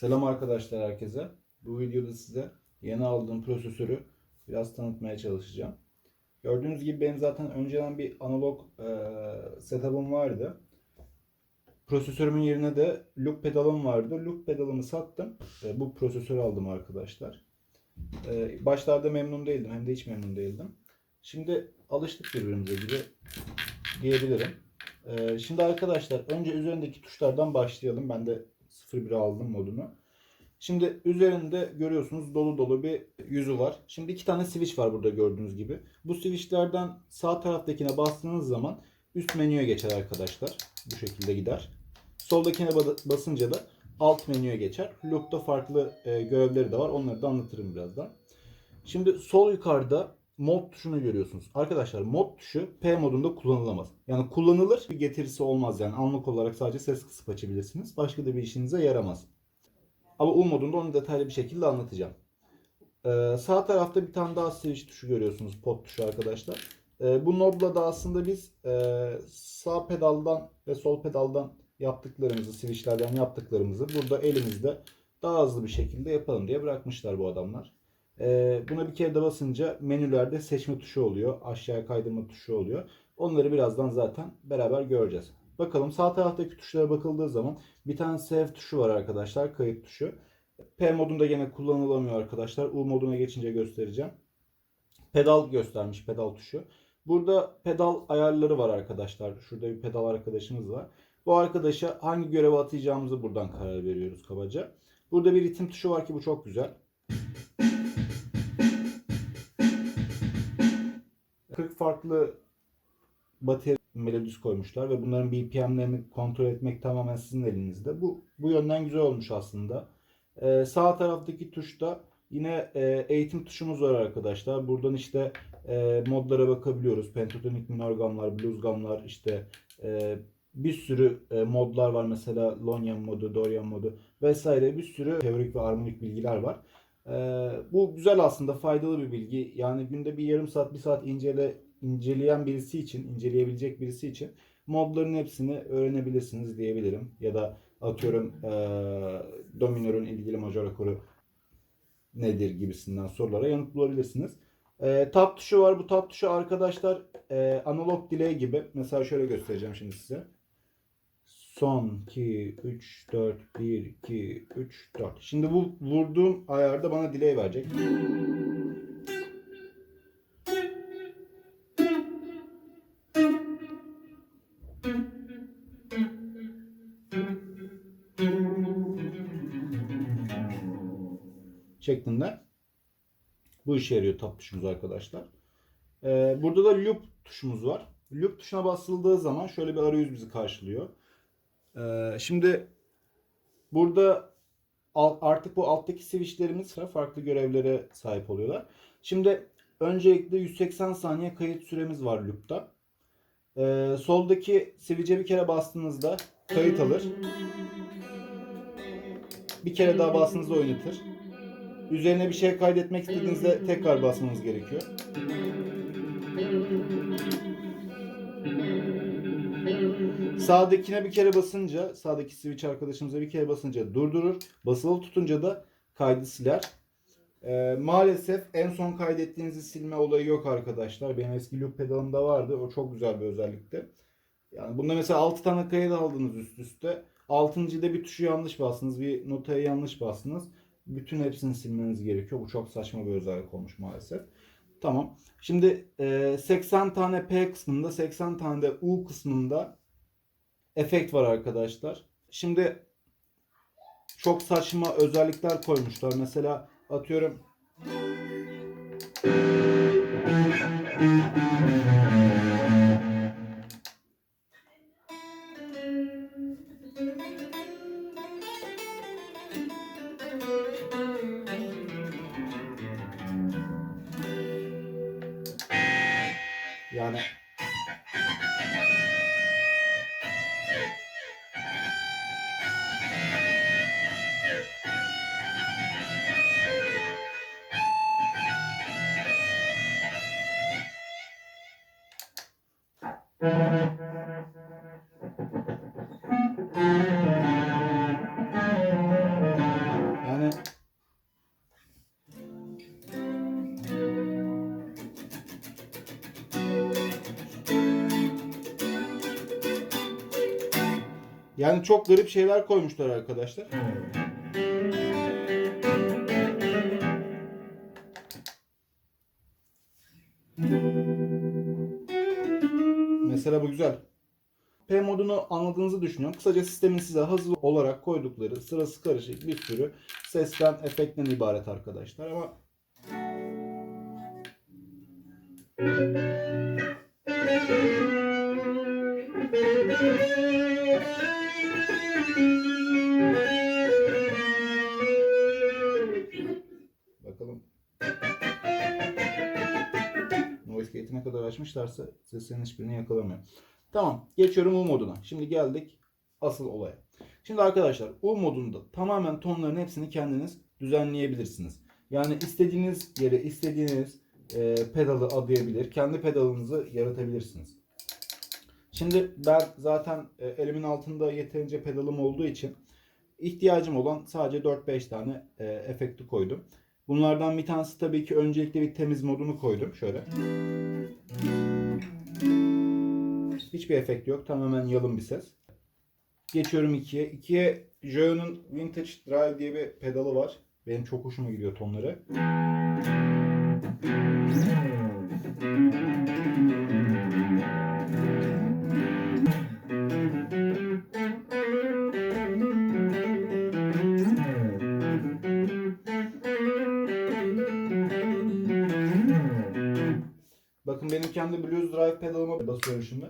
Selam arkadaşlar herkese. Bu videoda size yeni aldığım prosesörü biraz tanıtmaya çalışacağım. Gördüğünüz gibi benim zaten önceden bir analog e, setup'ım vardı. Prosesörümün yerine de loop pedalım vardı. Loop pedalımı sattım. E, bu prosesörü aldım arkadaşlar. E, başlarda memnun değildim. Hem de hiç memnun değildim. Şimdi alıştık birbirimize gibi diyebilirim. E, şimdi arkadaşlar önce üzerindeki tuşlardan başlayalım. Ben de 01'e aldım modunu. Şimdi üzerinde görüyorsunuz dolu dolu bir yüzü var. Şimdi iki tane switch var burada gördüğünüz gibi. Bu switchlerden sağ taraftakine bastığınız zaman üst menüye geçer arkadaşlar. Bu şekilde gider. Soldakine ba- basınca da alt menüye geçer. Loop'ta farklı e, görevleri de var. Onları da anlatırım birazdan. Şimdi sol yukarıda mod tuşunu görüyorsunuz. Arkadaşlar mod tuşu P modunda kullanılamaz. Yani kullanılır bir getirisi olmaz yani anlık olarak sadece ses kısıp açabilirsiniz. Başka da bir işinize yaramaz. Ama U modunda onu detaylı bir şekilde anlatacağım. Ee, sağ tarafta bir tane daha switch tuşu görüyorsunuz. Pot tuşu arkadaşlar. Ee, bu nodla da aslında biz e, sağ pedaldan ve sol pedaldan yaptıklarımızı, switchlerden yaptıklarımızı burada elimizde daha hızlı bir şekilde yapalım diye bırakmışlar bu adamlar. Ee, buna bir kere de basınca menülerde seçme tuşu oluyor. Aşağıya kaydırma tuşu oluyor. Onları birazdan zaten beraber göreceğiz. Bakalım sağ taraftaki tuşlara bakıldığı zaman bir tane save tuşu var arkadaşlar. Kayıt tuşu. P modunda gene kullanılamıyor arkadaşlar. U moduna geçince göstereceğim. Pedal göstermiş pedal tuşu. Burada pedal ayarları var arkadaşlar. Şurada bir pedal arkadaşımız var. Bu arkadaşa hangi görevi atayacağımızı buradan karar veriyoruz kabaca. Burada bir ritim tuşu var ki bu çok güzel. Farklı bateri melodisi koymuşlar ve bunların BPM'lerini kontrol etmek tamamen sizin elinizde. Bu bu yönden güzel olmuş aslında. Ee, sağ taraftaki tuşta yine e, eğitim tuşumuz var arkadaşlar. Buradan işte e, modlara bakabiliyoruz. Pentatonik minor gamlar, blues gamlar işte e, bir sürü e, modlar var. Mesela Lonyan modu, Dorian modu vesaire bir sürü teorik ve armonik bilgiler var. E, bu güzel aslında faydalı bir bilgi. Yani günde bir yarım saat, bir saat incele inceleyen birisi için, inceleyebilecek birisi için modların hepsini öğrenebilirsiniz diyebilirim. Ya da atıyorum e, dominörün ilgili majör akoru nedir gibisinden sorulara yanıt bulabilirsiniz. E, tab tuşu var. Bu tab tuşu arkadaşlar e, analog delay gibi. Mesela şöyle göstereceğim şimdi size. Son 2, 3, 4, 1, 2, 3, 4. Şimdi bu vurduğum ayarda bana delay verecek. Şeklinde. Bu işe yarıyor tab tuşumuz arkadaşlar. Ee, burada da loop tuşumuz var. Loop tuşuna basıldığı zaman şöyle bir arayüz bizi karşılıyor. Ee, şimdi burada artık bu alttaki switchlerimiz farklı görevlere sahip oluyorlar. Şimdi öncelikle 180 saniye kayıt süremiz var loop'ta. Ee, soldaki switch'e bir kere bastığınızda kayıt alır. Bir kere daha bastığınızda oynatır. Üzerine bir şey kaydetmek istediğinizde tekrar basmanız gerekiyor. Sağdakine bir kere basınca, sağdaki switch arkadaşımıza bir kere basınca durdurur. Basılı tutunca da kaydı siler. Ee, maalesef en son kaydettiğinizi silme olayı yok arkadaşlar. Benim eski loop pedalımda vardı. O çok güzel bir özellikti. Yani bunda mesela 6 tane kayıt aldınız üst üste. 6.da bir tuşu yanlış bastınız, bir notaya yanlış bastınız bütün hepsini silmeniz gerekiyor. Bu çok saçma bir özellik olmuş maalesef. Tamam. Şimdi e, 80 tane P kısmında 80 tane de U kısmında efekt var arkadaşlar. Şimdi çok saçma özellikler koymuşlar. Mesela atıyorum Yani Yani çok garip şeyler koymuşlar arkadaşlar. Müzik Mesela bu güzel. P modunu anladığınızı düşünüyorum. Kısaca sistemin size hazır olarak koydukları sırası karışık bir sürü sesten, efektten ibaret arkadaşlar. Ama bakalım ne kadar açmışlarsa seslerin hiçbirini yakalamıyor. Tamam. Geçiyorum U moduna. Şimdi geldik asıl olaya. Şimdi arkadaşlar U modunda tamamen tonların hepsini kendiniz düzenleyebilirsiniz. Yani istediğiniz yere istediğiniz e, pedalı adayabilir. Kendi pedalınızı yaratabilirsiniz. Şimdi ben zaten e, elimin altında yeterince pedalım olduğu için ihtiyacım olan sadece 4-5 tane e, efekti koydum. Bunlardan bir tanesi tabii ki öncelikle bir temiz modunu koydum. Şöyle. Hiçbir efekt yok. Tamamen yalın bir ses. Geçiyorum 2'ye. 2'ye Joe'nun Vintage Drive diye bir pedalı var. Benim çok hoşuma gidiyor tonları. Bakın benim kendi Blues Drive pedalıma basıyorum şimdi.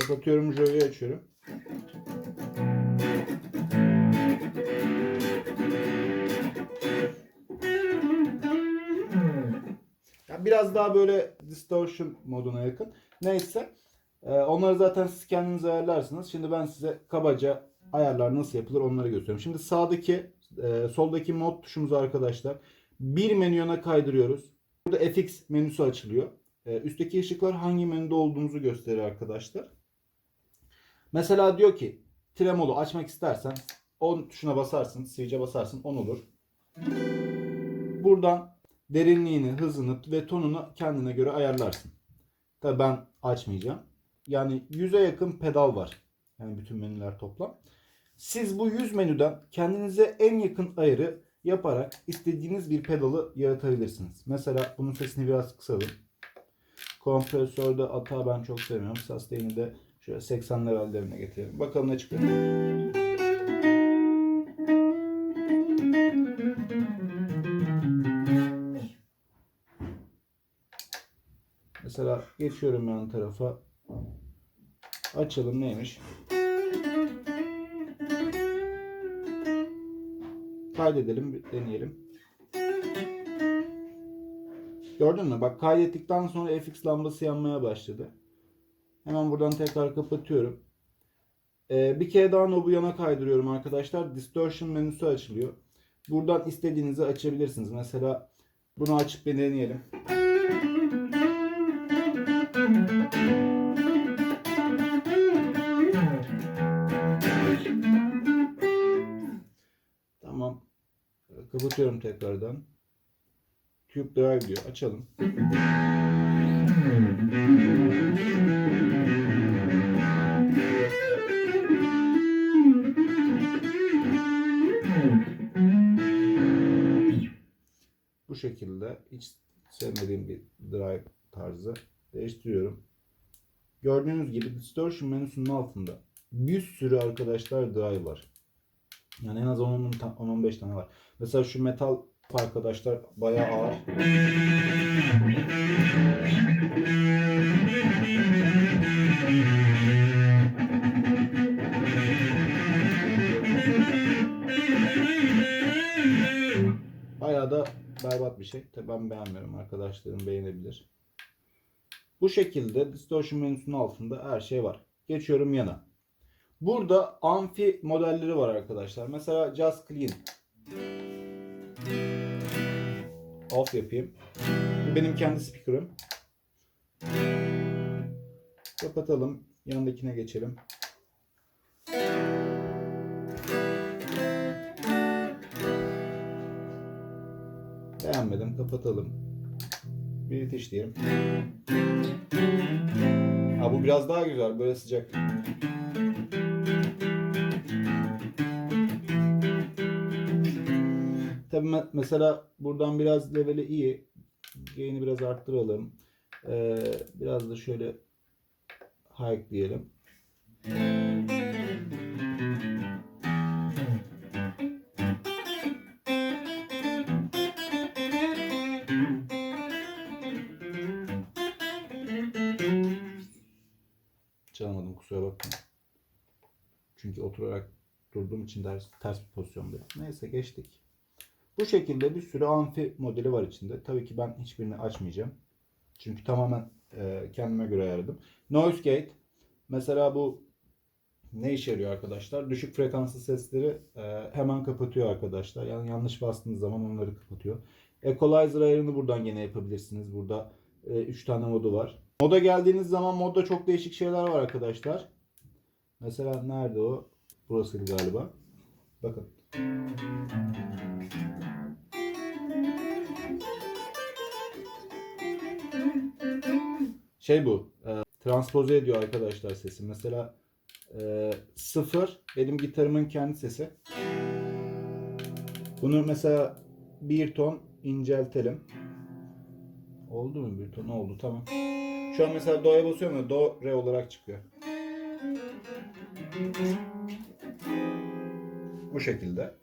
Kapatıyorum, Joe'yu açıyorum. Biraz daha böyle distortion moduna yakın. Neyse. Ee, onları zaten siz kendiniz ayarlarsınız. Şimdi ben size kabaca ayarlar nasıl yapılır onları gösteriyorum. Şimdi sağdaki, e, soldaki mod tuşumuzu arkadaşlar bir menüye kaydırıyoruz. Burada FX menüsü açılıyor. Ee, üstteki ışıklar hangi menüde olduğumuzu gösteriyor arkadaşlar. Mesela diyor ki tremolo açmak istersen 10 tuşuna basarsın, switch'e basarsın 10 olur. Buradan derinliğini, hızını ve tonunu kendine göre ayarlarsın. Tabii ben açmayacağım. Yani 100'e yakın pedal var. Yani bütün menüler toplam. Siz bu 100 menüden kendinize en yakın ayarı yaparak istediğiniz bir pedalı yaratabilirsiniz. Mesela bunun sesini biraz kısalım. Kompresörde hata ben çok sevmiyorum. Sustain'i de şöyle 80 levellerine getirelim. Bakalım ne çıkıyor. Mesela geçiyorum yan tarafa. Açalım neymiş? Kaydedelim, deneyelim. Gördün mü? Bak kaydettikten sonra FX lambası yanmaya başladı. Hemen buradan tekrar kapatıyorum. Ee, bir kere daha nobu yana kaydırıyorum arkadaşlar. Distortion menüsü açılıyor. Buradan istediğinizi açabilirsiniz. Mesela bunu açıp bir deneyelim. Kapatıyorum tekrardan. Cube Drive diyor. Açalım. Bu şekilde hiç sevmediğim bir drive tarzı değiştiriyorum. Gördüğünüz gibi distortion menüsünün altında bir sürü arkadaşlar drive var. Yani en az 10-15 tane var. Mesela şu metal arkadaşlar bayağı ağır. Bayağı da berbat bir şey. Tabii ben beğenmiyorum. Arkadaşlarım beğenebilir. Bu şekilde distortion menüsünün altında her şey var. Geçiyorum yana. Burada amfi modelleri var arkadaşlar. Mesela Just Clean. Off yapayım. Bu benim kendi speaker'ım. Kapatalım. Yanındakine geçelim. Beğenmedim. Kapatalım. Bir itiş diyelim. Ha bu biraz daha güzel. Böyle sıcak. Mesela buradan biraz leveli iyi. Gain'i biraz arttıralım. Ee, biraz da şöyle high diyelim. Çalamadım kusura bakma. Çünkü oturarak durduğum için ters, ters bir pozisyondayım. Neyse geçtik. Bu şekilde bir sürü amfi modeli var içinde. Tabii ki ben hiçbirini açmayacağım. Çünkü tamamen e, kendime göre ayarladım. Noise gate. Mesela bu ne işe yarıyor arkadaşlar? Düşük frekanslı sesleri e, hemen kapatıyor arkadaşlar. Yani yanlış bastığınız zaman onları kapatıyor. Equalizer ayarını buradan yine yapabilirsiniz. Burada 3 tane modu var. Moda geldiğiniz zaman modda çok değişik şeyler var arkadaşlar. Mesela nerede o? Burasıydı galiba. Bakın. Şey bu. E, transpoze ediyor arkadaşlar sesi. Mesela e, sıfır benim gitarımın kendi sesi. Bunu mesela bir ton inceltelim. Oldu mu bir ton? Oldu tamam. Şu an mesela do'ya basıyorum ya do re olarak çıkıyor. Bu şekilde.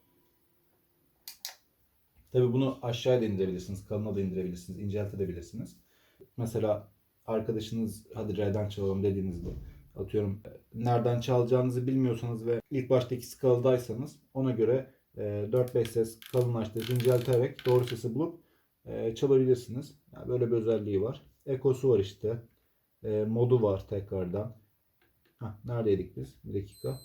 Tabi bunu aşağıya da indirebilirsiniz, kalına da indirebilirsiniz, inceltebilirsiniz. Mesela arkadaşınız hadi re'den çalalım dediğinizde atıyorum nereden çalacağınızı bilmiyorsanız ve ilk baştaki skaladaysanız ona göre e, 4-5 ses kalınlaştırıp incelterek doğru sesi bulup e, çalabilirsiniz. Yani böyle bir özelliği var. Ekosu var işte. E, modu var tekrardan. Heh, neredeydik biz? Bir dakika.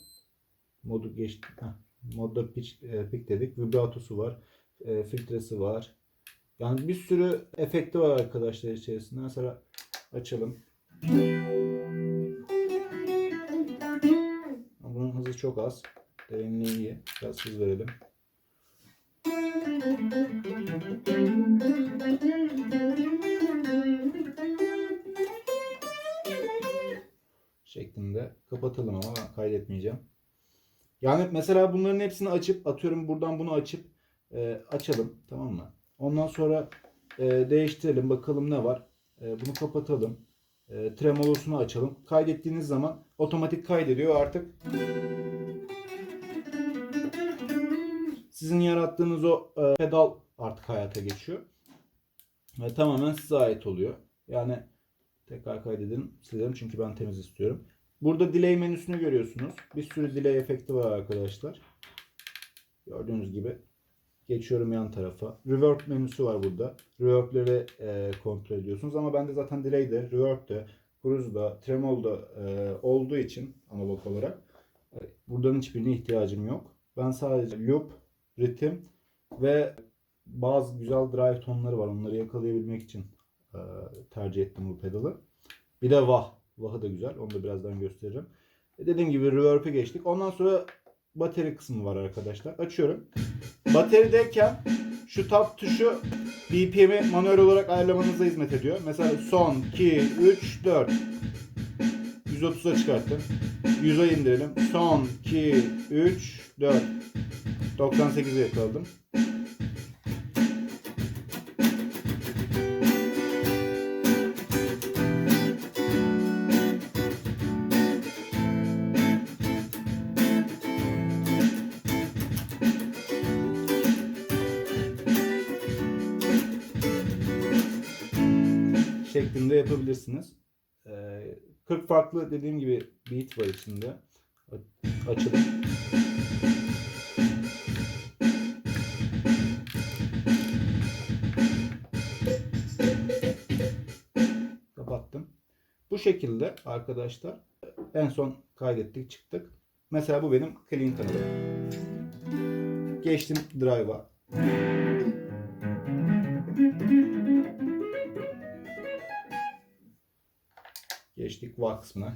Modu geçti. Heh, modda pitch, e, pick dedik. Vibratosu var. E, filtresi var. Yani bir sürü efekti var arkadaşlar içerisinde. Mesela açalım. Bunun hızı çok az. Derinliği iyi. Biraz hız verelim. şeklinde kapatalım ama ben kaydetmeyeceğim. Yani mesela bunların hepsini açıp atıyorum buradan bunu açıp e, açalım tamam mı? Ondan sonra e, değiştirelim bakalım ne var. E, bunu kapatalım. E, tremolosunu açalım. Kaydettiğiniz zaman otomatik kaydediyor artık. Sizin yarattığınız o e, pedal artık hayata geçiyor. Ve tamamen size ait oluyor. Yani tekrar kaydedin silerim çünkü ben temiz istiyorum. Burada delay menüsünü görüyorsunuz. Bir sürü delay efekti var arkadaşlar. Gördüğünüz gibi. Geçiyorum yan tarafa. Reverb menüsü var burada. Reverb'leri e, kontrol ediyorsunuz ama bende zaten delay de, reverb de, cruise da, tremolo da e, olduğu için analog olarak e, buradan hiçbirine ihtiyacım yok. Ben sadece loop, ritim ve bazı güzel drive tonları var. Onları yakalayabilmek için e, tercih ettim bu pedalı. Bir de vah. Vah'ı da güzel. Onu da birazdan göstereceğim. E dediğim gibi reverb'e geçtik. Ondan sonra bateri kısmı var arkadaşlar. Açıyorum. Baterideyken şu tab tuşu BPM'i manuel olarak ayarlamanıza hizmet ediyor. Mesela son 2, 3, 4. 130'a çıkarttım. 100'e indirelim. Son 2, 3, 4. 98'e yakaladım. Şeklinde yapabilirsiniz. Ee, 40 farklı dediğim gibi beat var içinde. A- Açalım. Kapattım. Bu şekilde arkadaşlar en son kaydettik çıktık. Mesela bu benim clean kanalım. Geçtim drive'a. Geçtik VAR kısmına.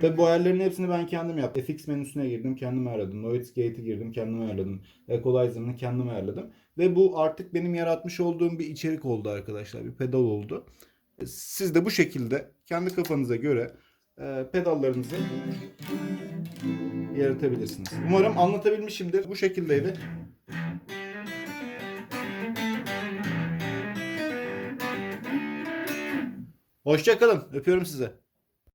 Tabi bu ayarların hepsini ben kendim yaptım. FX menüsüne girdim, kendim ayarladım. Noise Gate'i girdim, kendim ayarladım. Equalizer'ını kendim ayarladım. Ve bu artık benim yaratmış olduğum bir içerik oldu arkadaşlar. Bir pedal oldu. Siz de bu şekilde kendi kafanıza göre e, pedallarınızı yaratabilirsiniz. Umarım anlatabilmişimdir. Bu şekildeydi. Hoşçakalın. Öpüyorum size.